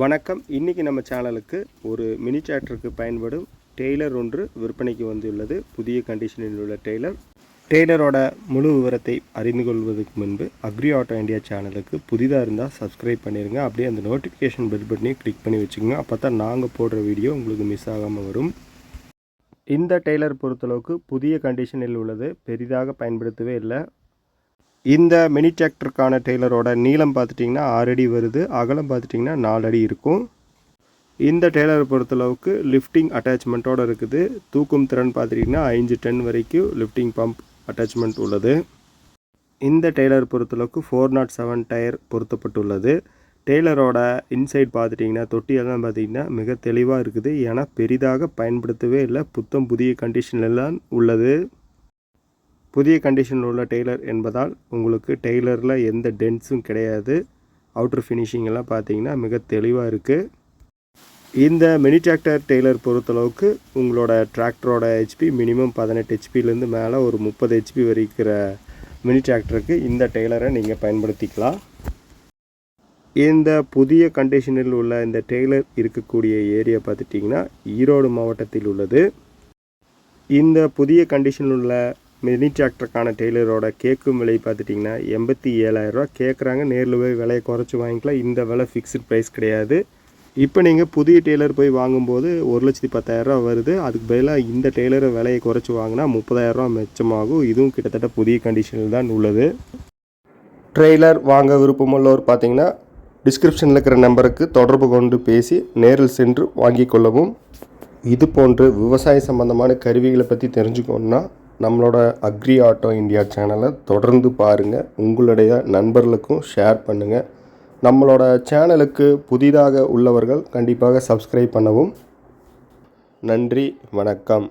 வணக்கம். இன்றைக்கி நம்ம சேனலுக்கு ஒரு மினி டிராக்டருக்கு பயன்படும் டெய்லர் ஒன்று விற்பனைக்கு வந்துள்ளது. புதிய கண்டிஷனில் உள்ள டெய்லர். டெய்லரோட முழு விவரத்தை அறிந்து கொள்வதற்கு முன்பு அக்ரி ஆட்டோ இந்தியா சேனலுக்கு புதிதாக இருந்தால் சப்ஸ்கிரைப் பண்ணிடுங்க அப்படியே அந்த நோட்டிஃபிகேஷன் பெல் பட்டனையும் கிளிக் பண்ணி வச்சுக்கோங்க. அப்போ தான் நாங்கள் போடுற வீடியோ உங்களுக்கு மிஸ் ஆகாமல் வரும். இந்த டெய்லர் பொறுத்தளவுக்கு புதிய கண்டிஷனில் உள்ளது. பெரிதாக பயன்படுத்தவே இல்லை. இந்த மினி டிராக்டருக்கான டெய்லரோட நீளம் பார்த்துட்டிங்கன்னா ஆறு அடி வருது அகலம் பார்த்துட்டிங்கன்னா நாலு அடி இருக்கும். இந்த டெய்லரை பொறுத்தளவுக்கு லிஃப்டிங் அட்டாச்மெண்ட்டோடு இருக்குது. தூக்கும் திறன் பார்த்துட்டிங்கன்னா ஐந்து டன் வரைக்கும் லிஃப்டிங் பம்ப் அட்டாச்மெண்ட் உள்ளது. இந்த டெய்லர் பொறுத்தளவுக்கு ஃபோர் நாட் செவன் டயர் பொருத்தப்பட்டுள்ளது. டெய்லரோட இன்சைட் பார்த்துட்டிங்கன்னா தொட்டியெல்லாம் பார்த்திங்கன்னா மிக தெளிவாக இருக்குது. ஏன்னா பெரிதாக பயன்படுத்தவே இல்லை. புத்தம் புதிய கண்டிஷன்லாம் உள்ளது. புதிய கண்டிஷனில் உள்ள டெய்லர் என்பதால் உங்களுக்கு டெய்லரில் எந்த டென்ஸும் கிடையாது. அவுட்ரு ஃபினிஷிங் எல்லாம் பார்த்தீங்கன்னா மிக தெளிவாக இருக்குது இந்த மினி டிராக்டர் டெய்லர் பொறுத்தளவுக்கு உங்களோட டிராக்டரோட ஹெச்பி மினிமம் பதினெட்டு ஹெச்பிலேருந்து மேலே ஒரு முப்பது ஹெச்பி வரைக்கிற மினி டிராக்டருக்கு இந்த டெய்லரை நீங்கள் பயன்படுத்திக்கலாம். இந்த புதிய கண்டிஷனில் உள்ள இந்த டெய்லர் இருக்கக்கூடிய ஏரியா பார்த்துட்டிங்கன்னா ஈரோடு மாவட்டத்தில் உள்ளது. இந்த புதிய கண்டிஷனில் உள்ள மினி டிராக்டருக்கான டெய்லரோட கேட்கும் விலை பார்த்துட்டிங்கன்னா எண்பத்தி ஏழாயிரரூவா கேட்குறாங்க நேரில் போய் விலையை குறைச்சி வாங்கிக்கலாம். இந்த விலை ஃபிக்ஸ்டு ப்ரைஸ் கிடையாது. இப்போ நீங்கள் புதிய டெய்லர் போய் வாங்கும்போது ஒரு லட்சத்தி பத்தாயிரரூவா வருது. அதுக்கு பதிலாக இந்த டெய்லரை விலையை குறைச்சி வாங்கினா முப்பதாயிரரூவா மிச்சமாகும். இதுவும் கிட்டத்தட்ட புதிய கண்டிஷனில் தான் உள்ளது. ட்ரெய்லர் வாங்க விருப்பமுள்ளவர் பார்த்தீங்கன்னா டிஸ்கிரிப்ஷனில் இருக்கிற நம்பருக்கு தொடர்பு கொண்டு பேசி நேரில் சென்று வாங்கிக் கொள்ளவும். இது போன்று விவசாய சம்பந்தமான கருவிகளை பற்றி தெரிஞ்சுக்கணுன்னா நம்மளோட அக்ரி ஆட்டோ இந்தியா சேனலை தொடர்ந்து பாருங்கள் உங்களுடைய நண்பர்களுக்கும் ஷேர் பண்ணுங்கள் நம்மளோட சேனலுக்கு புதிதாக உள்ளவர்கள் கண்டிப்பாக சப்ஸ்கிரைப் பண்ணவும். நன்றி வணக்கம்.